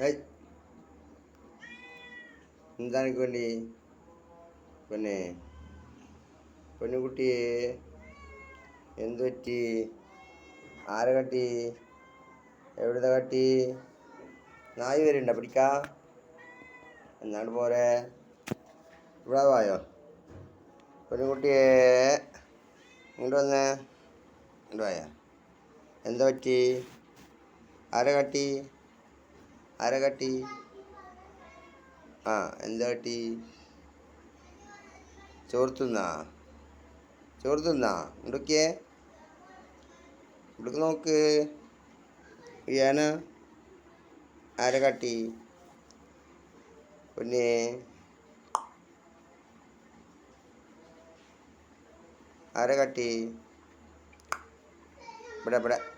ഏയ്. എന്താ വേണ്ടി പിന്നെ പെണ്ണുകുട്ടിയെ എന്ത് പറ്റി? ആരെ കട്ടി? എവിടുത്തെ കട്ടി? നായി വരുന്നുണ്ടോ? പിടിക്കാ. എന്നാണ്ട് പോരെ? ഇവിടെ വായോ? പെൺകുട്ടിയെ ഇങ്ങോട്ട് വന്ന്. ഇങ്ങോട്ട് വായ? എന്താ പറ്റി? ആരെ കട്ടി? ആരെ കട്ടി. ആ എന്താ കട്ടി? ചോർത്തുന്നാ? ചോർത്തുന്നാ? ഇവിടൊക്കെ ഇവിടേക്ക് നോക്ക്. ഇയാന ആരാ കട്ടി. പിന്നെ. ആരാ കട്ടി. ഇവിടെ ഇവിടെ.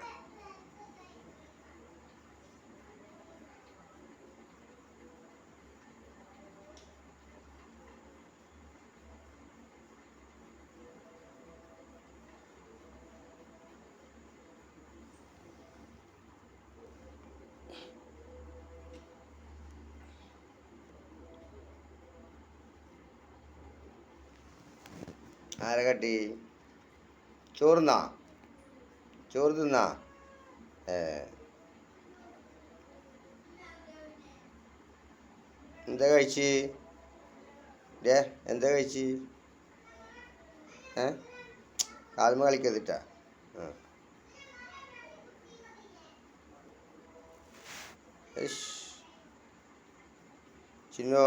ആരെ കട്ടി? ചോറുന്നാ? ചോറ് തിന്നാ ഏ. എന്താ കഴിച്ച്? ഡേ എന്താ കഴിച്ച്? ഏ? കാൽമ കളിക്കതിട്ടാ ചിന്നോ.